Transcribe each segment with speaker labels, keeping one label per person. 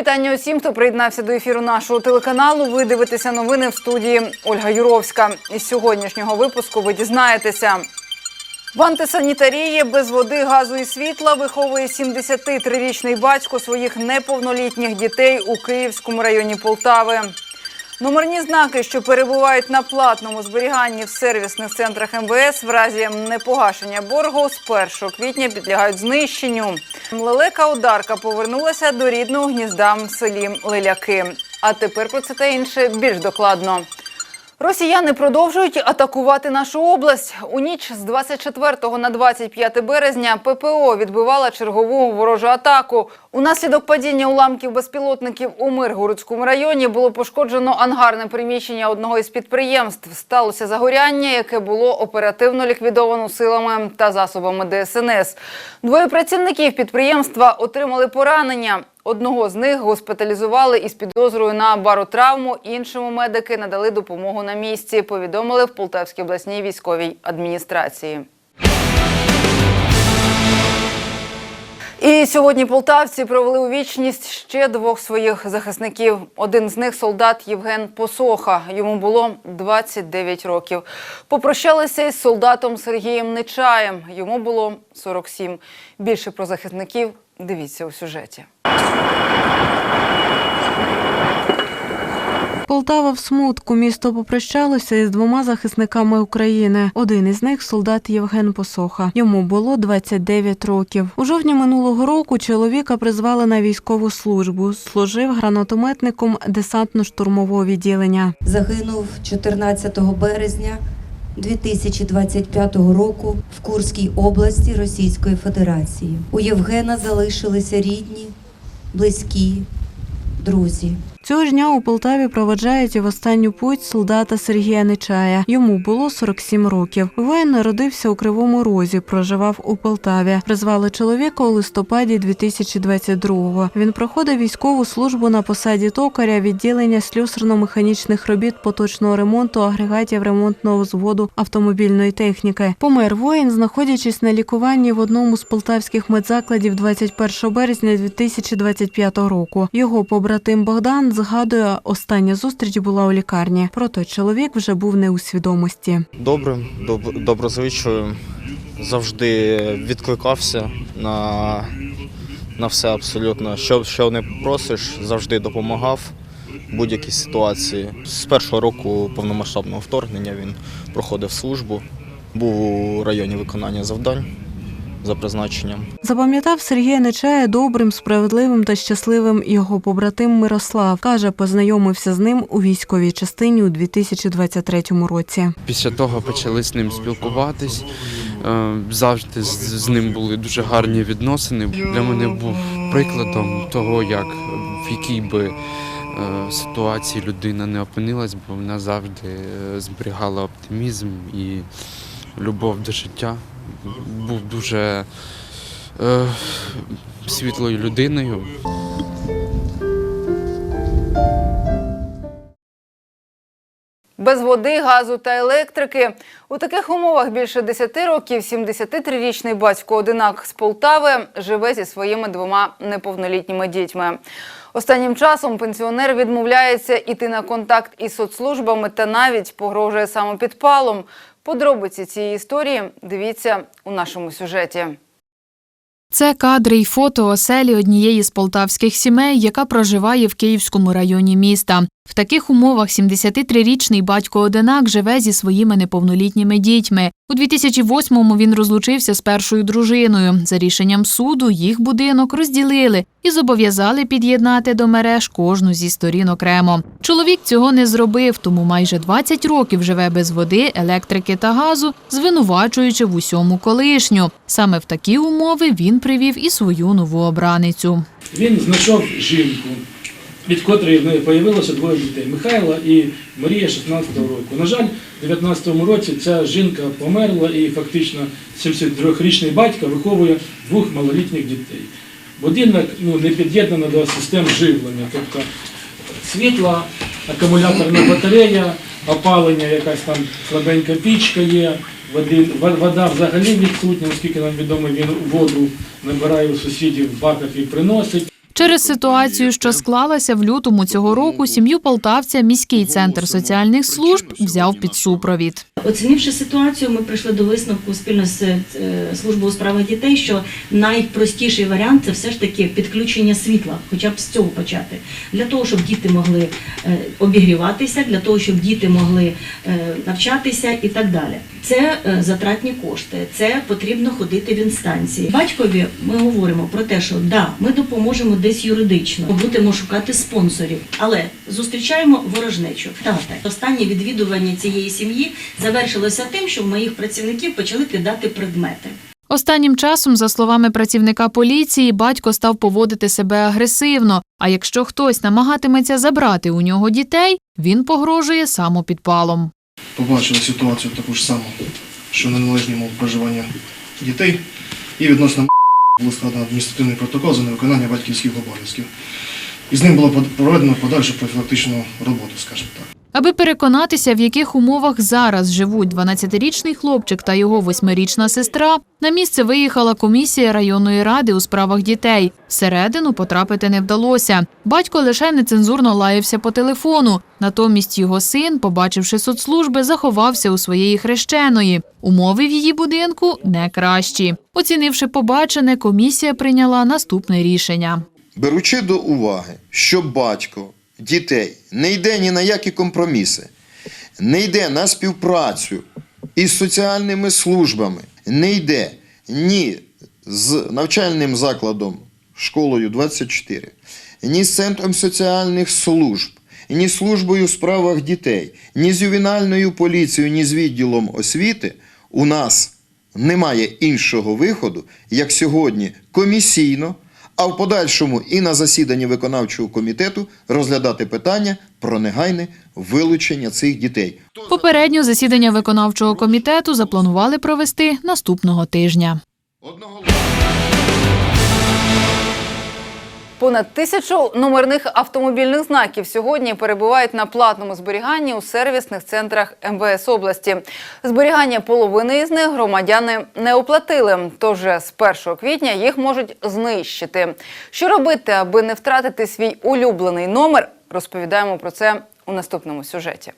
Speaker 1: вітання усім, хто приєднався до ефіру нашого телеканалу. Ви дивитеся новини в студії Ольга Юровська. Із сьогоднішнього випуску ви дізнаєтеся. В антисанітарії без води, газу і світла виховує 73-річний батько своїх неповнолітніх дітей у Київському районі Полтави. Номерні знаки, що перебувають на платному зберіганні в сервісних центрах МВС, в разі непогашення боргу з 1 квітня підлягають знищенню. Лелека Ударка повернулася до рідного гнізда в селі Лиляки. А тепер про це та інше більш докладно. Росіяни продовжують атакувати нашу область. У ніч з 24 на 25 березня ППО відбивала чергову ворожу атаку. Унаслідок падіння уламків безпілотників у Миргородському районі було пошкоджено ангарне приміщення одного із підприємств. Сталося загоряння, яке було оперативно ліквідовано силами та засобами ДСНС. Двоє працівників підприємства отримали поранення. Одного з них госпіталізували із підозрою на баротравму. Іншому медики надали допомогу на місці. Повідомили в Полтавській обласній військовій адміністрації. І сьогодні полтавці провели у вічність ще двох своїх захисників. Один з них солдат Євген Посоха. Йому було 29 років. Попрощалися із солдатом Сергієм Нечаєм. Йому було 47. Більше про захисників дивіться у сюжеті.
Speaker 2: Полтава в смутку. Місто попрощалося із двома захисниками України. Один із них солдат Євген Посоха. Йому було 29 років. У жовтні минулого року чоловіка призвали на військову службу. Служив гранатометником десантно-штурмового відділення.
Speaker 3: загинув 14 березня 2025 року в Курській області Російської Федерації. У Євгена залишилися рідні, близькі, друзі.
Speaker 2: Цього ж дня у Полтаві проведжають і в останню путь солдата Сергія Нечая. Йому було 47 років. Воїн народився у Кривому Розі, проживав у Полтаві. Призвали чоловіка у листопаді 2022-го. Він проходив військову службу на посаді токаря відділення слюсарно-механічних робіт поточного ремонту агрегатів ремонтного взводу автомобільної техніки. Помер воїн, знаходячись на лікуванні в одному з полтавських медзакладів 21 березня 2025 року. Його побратим Богдан згадує, остання зустріч була у лікарні. Проте чоловік вже був не у свідомості.
Speaker 4: Добрим, доб- доброзичливим, завжди відкликався на, на все абсолютно. Що, що не просиш, завжди допомагав будь-якій ситуації. З першого року повномасштабного вторгнення він проходив службу, був у районі виконання завдань за призначенням.
Speaker 2: Запам'ятав Сергія Нечая добрим, справедливим та щасливим його побратим Мирослав. Каже, познайомився з ним у військовій частині у 2023 році.
Speaker 5: Після того почали з ним спілкуватись. Е, Завжди з, ним були дуже гарні відносини. Для мене був прикладом того, як в якій би е, ситуації людина не опинилась, бо вона завжди е, зберігала оптимізм і любов до життя. Був дуже е, світлою людиною.
Speaker 1: Без води, газу та електрики. У таких умовах більше 10 років 73-річний батько одинак з Полтави живе зі своїми двома неповнолітніми дітьми. Останнім часом пенсіонер відмовляється іти на контакт із соцслужбами та навіть погрожує самопідпалом. Подробиці цієї історії дивіться у нашому сюжеті.
Speaker 6: Це кадри й фото оселі однієї з полтавських сімей, яка проживає в Київському районі міста. В таких умовах 73-річний батько одинак живе зі своїми неповнолітніми дітьми. У 2008-му він розлучився з першою дружиною. За рішенням суду їх будинок розділили і зобов'язали під'єднати до мереж кожну зі сторін окремо. Чоловік цього не зробив, тому майже 20 років живе без води, електрики та газу, звинувачуючи в усьому колишню. Саме в такі умови він привів і свою нову обраницю.
Speaker 7: Він знайшов жінку, від котрої в неї появилося двоє дітей Михайла і Марія 16-го року. На жаль, у 19-му році ця жінка померла і фактично 72-річний батько виховує двох малолітніх дітей. Будинок ну, не під'єднано до систем живлення, тобто світла, акумуляторна батарея, опалення, якась там слабенька пічка є, води, вода взагалі відсутня, оскільки нам відомо, він воду набирає у сусідів в баках і приносить.
Speaker 6: Через ситуацію, що склалася в лютому цього року, сім'ю полтавця міський центр соціальних служб взяв під супровід.
Speaker 8: Оцінивши ситуацію, ми прийшли до висновку спільно з е, службою у справах дітей, що найпростіший варіант це все ж таки підключення світла, хоча б з цього почати, для того, щоб діти могли е, обігріватися, для того, щоб діти могли е, навчатися і так далі. Це затратні кошти, це потрібно ходити в інстанції. Батькові ми говоримо про те, що да, ми допоможемо десь юридично, будемо шукати спонсорів, але зустрічаємо ворожнечу. Тата, останнє відвідування цієї сім'ї завершилося тим, що в моїх працівників почали кидати предмети.
Speaker 6: Останнім часом, за словами працівника поліції, батько став поводити себе агресивно. А якщо хтось намагатиметься забрати у нього дітей, він погрожує самопідпалом.
Speaker 9: побачили ситуацію таку ж саму, що неналежні умови проживання дітей, і відносно було складено адміністративний протокол за невиконання батьківських обов'язків. І з ним було проведено подальшу профілактичну роботу, скажімо так.
Speaker 6: Аби переконатися, в яких умовах зараз живуть 12-річний хлопчик та його восьмирічна сестра, на місце виїхала комісія районної ради у справах дітей. Всередину потрапити не вдалося. Батько лише нецензурно лаявся по телефону. Натомість його син, побачивши соцслужби, заховався у своєї хрещеної. Умови в її будинку не кращі. Оцінивши побачене, комісія прийняла наступне рішення.
Speaker 10: Беручи до уваги, що батько дітей не йде ні на які компроміси, не йде на співпрацю із соціальними службами, не йде ні з навчальним закладом школою 24, ні з центром соціальних служб, ні службою у справах дітей, ні з ювенальною поліцією, ні з відділом освіти, у нас немає іншого виходу, як сьогодні комісійно а в подальшому і на засіданні виконавчого комітету розглядати питання про негайне вилучення цих дітей.
Speaker 6: Попередньо засідання виконавчого комітету запланували провести наступного тижня.
Speaker 1: Понад тисячу номерних автомобільних знаків сьогодні перебувають на платному зберіганні у сервісних центрах МВС області. Зберігання половини із них громадяни не оплатили. Тож з 1 квітня їх можуть знищити. Що робити, аби не втратити свій улюблений номер? Розповідаємо про це у наступному сюжеті.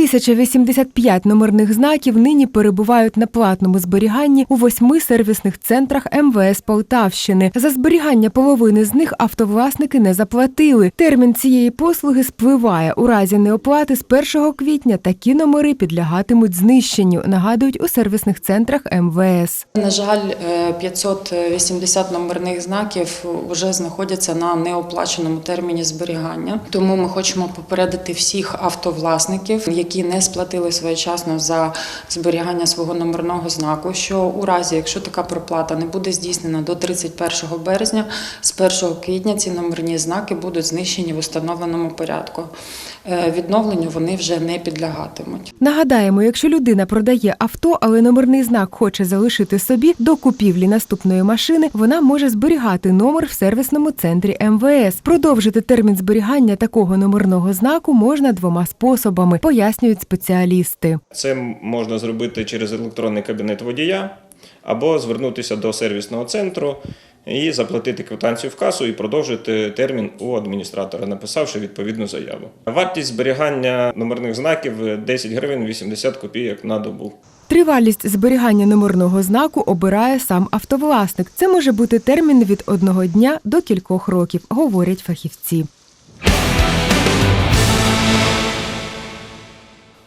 Speaker 11: 1085 номерних знаків нині перебувають на платному зберіганні у восьми сервісних центрах МВС Полтавщини. За зберігання половини з них автовласники не заплатили. Термін цієї послуги спливає. У разі неоплати з 1 квітня такі номери підлягатимуть знищенню, нагадують у сервісних центрах МВС.
Speaker 12: На жаль, е, 580 номерних знаків вже знаходяться на неоплаченому терміні зберігання. Тому ми хочемо попередити всіх автовласників, які не сплатили своєчасно за зберігання свого номерного знаку. Що у разі, якщо така проплата не буде здійснена до 31 березня, з 1 квітня ці номерні знаки будуть знищені в установленому порядку. Е, Відновленню вони вже не підлягатимуть.
Speaker 11: Нагадаємо, якщо людина продає авто, але номерний знак хоче залишити собі до купівлі наступної машини, вона може зберігати номер в сервісному центрі МВС. Продовжити термін зберігання такого номерного знаку можна двома способами, пояснюють спеціалісти.
Speaker 13: Це можна зробити через електронний кабінет водія або звернутися до сервісного центру і заплатити квитанцію в касу і продовжити термін у адміністратора, написавши відповідну заяву. Вартість зберігання номерних знаків 10 гривень 80 копійок на добу.
Speaker 11: Тривалість зберігання номерного знаку обирає сам автовласник. Це може бути термін від одного дня до кількох років, говорять фахівці.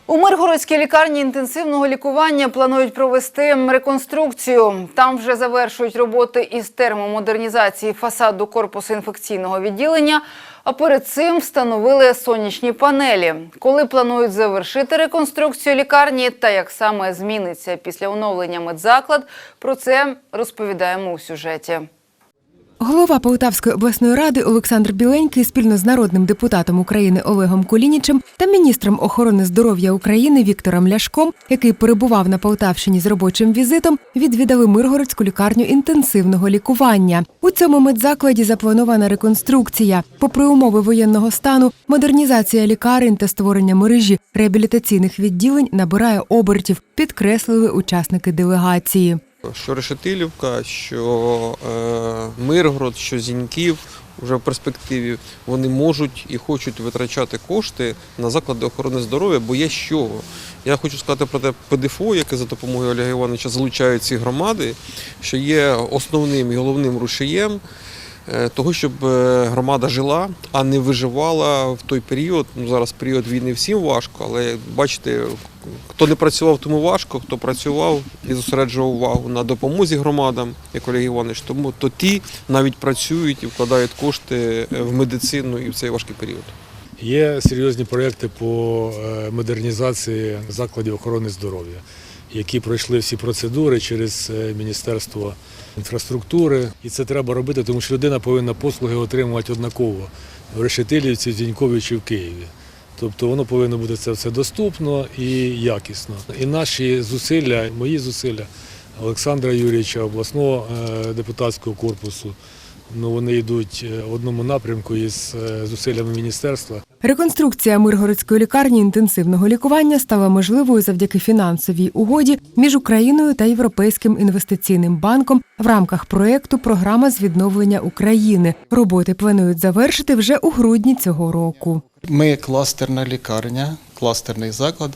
Speaker 1: У Миргородській лікарні інтенсивного лікування планують провести реконструкцію. Там вже завершують роботи із термомодернізації фасаду корпусу інфекційного відділення. А перед цим встановили сонячні панелі. Коли планують завершити реконструкцію лікарні та як саме зміниться після оновлення медзаклад, про це розповідаємо у сюжеті.
Speaker 11: Голова Полтавської обласної ради Олександр Біленький спільно з народним депутатом України Олегом Колінічем та міністром охорони здоров'я України Віктором Ляшком, який перебував на Полтавщині з робочим візитом, відвідали Миргородську лікарню інтенсивного лікування. У цьому медзакладі запланована реконструкція. Попри умови воєнного стану, модернізація лікарень та створення мережі реабілітаційних відділень набирає обертів, підкреслили учасники делегації.
Speaker 14: Що Решетилівка, що е, Миргород, що Зіньків вже в перспективі вони можуть і хочуть витрачати кошти на заклади охорони здоров'я, бо є чого. Я хочу сказати про те ПДФО, яке за допомогою Олега Івановича залучає ці громади, що є основним і головним рушієм е, того, щоб е, громада жила, а не виживала в той період. Ну зараз період війни всім важко, але бачите, хто не працював, тому важко, хто працював і зосереджував увагу на допомозі громадам, як Олег Іванович, тому то ті навіть працюють і вкладають кошти е, в медицину і в цей важкий період.
Speaker 15: Є серйозні проекти по е, модернізації закладів охорони здоров'я, які пройшли всі процедури через е, Міністерство інфраструктури. І це треба робити, тому що людина повинна послуги отримувати однаково в Решетилівці, в Зінькові чи в Києві. Тобто воно повинно бути це все доступно і якісно. І наші зусилля, мої зусилля Олександра Юрійовича, обласного е, депутатського корпусу, ну вони йдуть е, в одному напрямку із е, зусиллями міністерства.
Speaker 11: Реконструкція Миргородської лікарні інтенсивного лікування стала можливою завдяки фінансовій угоді між Україною та Європейським інвестиційним банком в рамках проєкту Програма з відновлення України. Роботи планують завершити вже у грудні цього року.
Speaker 16: Ми кластерна лікарня, кластерний заклад.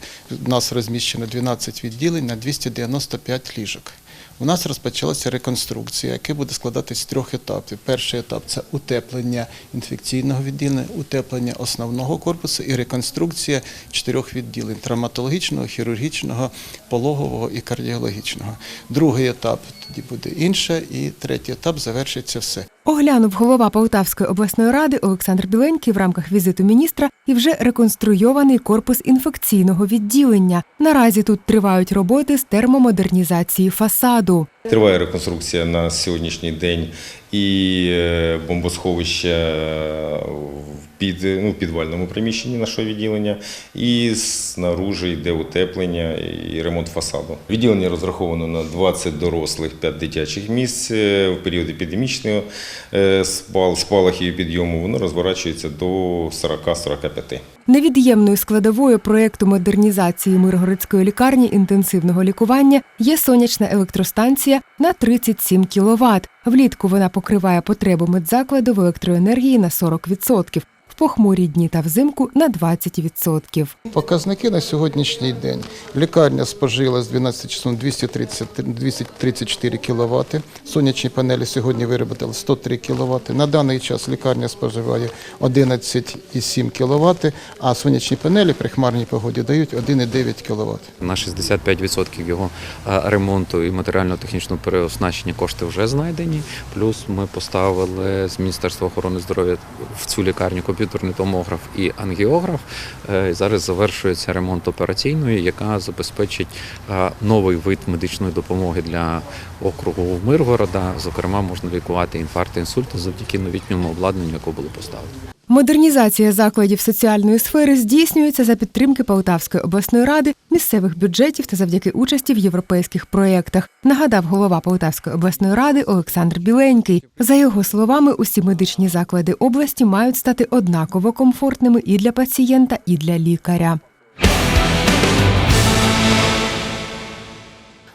Speaker 16: У нас розміщено 12 відділень на 295 ліжок. У нас розпочалася реконструкція, яка буде складатися з трьох етапів. Перший етап це утеплення інфекційного відділення, утеплення основного корпусу і реконструкція чотирьох відділень травматологічного, хірургічного, пологового і кардіологічного. Другий етап тоді буде інше, і третій етап завершиться все.
Speaker 11: Оглянув голова Полтавської обласної ради Олександр Біленький в рамках візиту міністра і вже реконструйований корпус інфекційного відділення. Наразі тут тривають роботи з термомодернізації фасаду.
Speaker 17: Триває реконструкція на сьогоднішній день і е, бомбосховище е, в під, ну, в підвальному приміщенні нашого відділення, і снаружи йде утеплення і ремонт фасаду. Відділення розраховано на 20 дорослих, 5 дитячих місць Е, в період епідемічного е, спал, спалахів і підйому. Воно розворачується до 40-45.
Speaker 11: Невід'ємною складовою проєкту модернізації Миргородської лікарні інтенсивного лікування є сонячна електростанція на 37 кВт. Влітку вона покриває потребу медзакладу в електроенергії на 40%, в похмурі дні та взимку на 20%.
Speaker 16: Показники на сьогоднішній день. Лікарня спожила з 12 часом 230, 234 кВт. Сонячні панелі сьогодні виробили 103 кВт. На даний час лікарня споживає 11,7 кВт, а сонячні панелі при хмарній погоді дають 1,9 кВт.
Speaker 18: На 65% його е, ремонту і матеріально-технічного переоснащення кошти вже знайдені. Плюс ми поставили з Міністерства охорони здоров'я в цю лікарню комп'ютерний томограф і ангіограф. Е, Зараз завершується ремонт операційної, яка забезпечить е, новий вид медичної допомоги для округу Миргорода. Зокрема, можна лікувати інфаркти, інсульти завдяки новітньому обладнанню, яке було поставлено.
Speaker 11: Модернізація закладів соціальної сфери здійснюється за підтримки Полтавської обласної ради, місцевих бюджетів та завдяки участі в європейських проєктах, нагадав голова Полтавської обласної ради Олександр Біленький. За його словами, усі медичні заклади області мають стати однаково комфортними і для пацієнта, і для лікаря.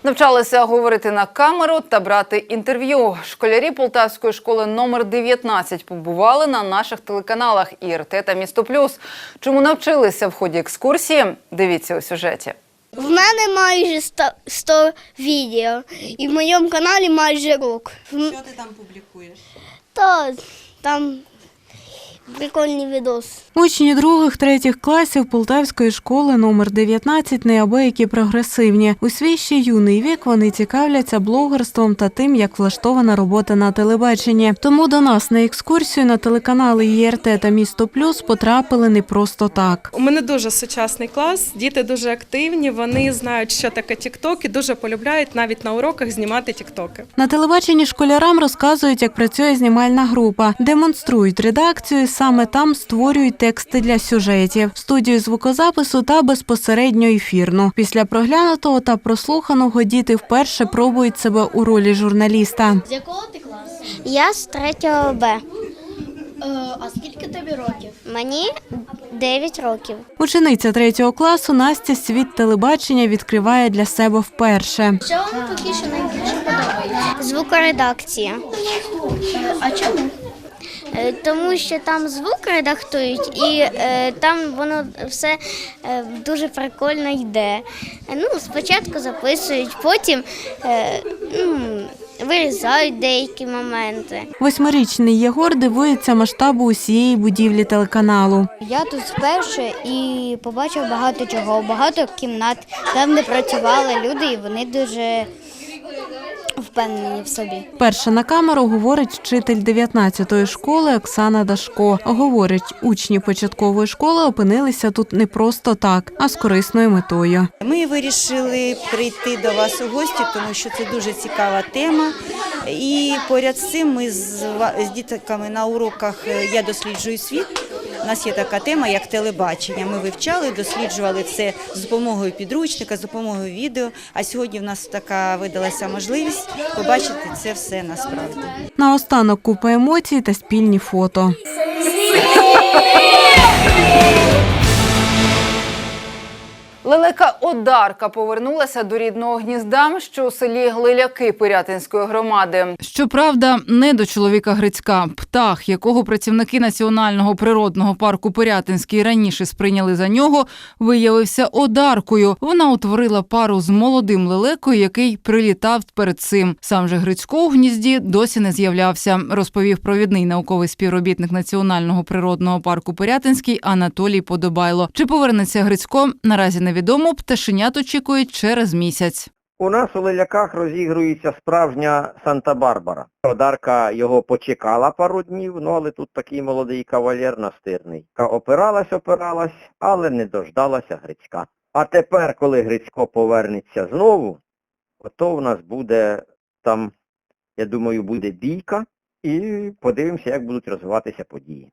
Speaker 1: Навчалися говорити на камеру та брати інтерв'ю. Школярі Полтавської школи номер 19 побували на наших телеканалах ІРТ та Місто Плюс. Чому навчилися в ході екскурсії? Дивіться у сюжеті.
Speaker 19: В мене майже 100, 100 відео, і в моєму каналі майже рок. Що ти там публікуєш? Та там прикольний відос.
Speaker 2: Учні других третіх класів Полтавської школи номер 19 неабиякі прогресивні. У свій ще юний вік вони цікавляться блогерством та тим, як влаштована робота на телебаченні. Тому до нас на екскурсію на телеканали ЄРТ та Місто Плюс потрапили не просто так.
Speaker 20: У мене дуже сучасний клас, діти дуже активні, вони знають, що таке тікток і дуже полюбляють навіть на уроках знімати тіктоки.
Speaker 2: На телебаченні школярам розказують, як працює знімальна група, демонструють редакцію. Саме там створюють тексти для сюжетів, студію звукозапису та безпосередньо ефірну. Після проглянутого та прослуханого діти вперше пробують себе у ролі журналіста.
Speaker 19: З якого ти класу? Я з 3 Б. Е, а скільки тобі років? Мені 9 років.
Speaker 2: Учениця третього класу Настя світ телебачення відкриває для себе вперше.
Speaker 19: Що вам поки що найбільше подобається? Звукоредакція. А чому? Е, Тому що там звук редактують, і е, там воно все е, дуже прикольно йде. Ну, спочатку записують, потім ну, вирізають деякі моменти.
Speaker 2: Восьмирічний Єгор дивується масштабу усієї будівлі телеканалу.
Speaker 19: Я тут вперше і побачив багато чого, багато кімнат, там де працювали люди, і вони дуже впевнені в собі.
Speaker 2: Перша на камеру говорить вчитель 19-ї школи Оксана Дашко. Говорить, учні початкової школи опинилися тут не просто так, а з корисною метою.
Speaker 21: Ми вирішили прийти до вас у гості, тому що це дуже цікава тема. І поряд з цим ми з, дітками на уроках Я досліджую світ. У нас є така тема, як телебачення. Ми вивчали, досліджували це з допомогою підручника, з допомогою відео. А сьогодні в нас така видалася можливість побачити це все насправді.
Speaker 2: Наостанок купа емоцій та спільні фото.
Speaker 1: Лелека Одарка повернулася до рідного гнізда, що у селі Глиляки Пирятинської громади. Щоправда, не до чоловіка Грицька. Птах, якого працівники національного природного парку Пирятинський раніше сприйняли за нього, виявився Одаркою. Вона утворила пару з молодим лелекою, який прилітав перед цим. Сам же Грицько у гнізді досі не з'являвся, розповів провідний науковий співробітник національного природного парку Пирятинський Анатолій Подобайло. Чи повернеться Грицько? Наразі невідомо. Пташенят очікують через місяць.
Speaker 22: У нас у Леляках розігрується справжня Санта-Барбара. Одарка його почекала пару днів, ну але тут такий молодий кавалер настирний. Опиралась, опиралась, але не дождалася Грицька. А тепер, коли Грицько повернеться знову, то в нас буде там, я думаю, буде бійка, і подивимося, як будуть розвиватися події.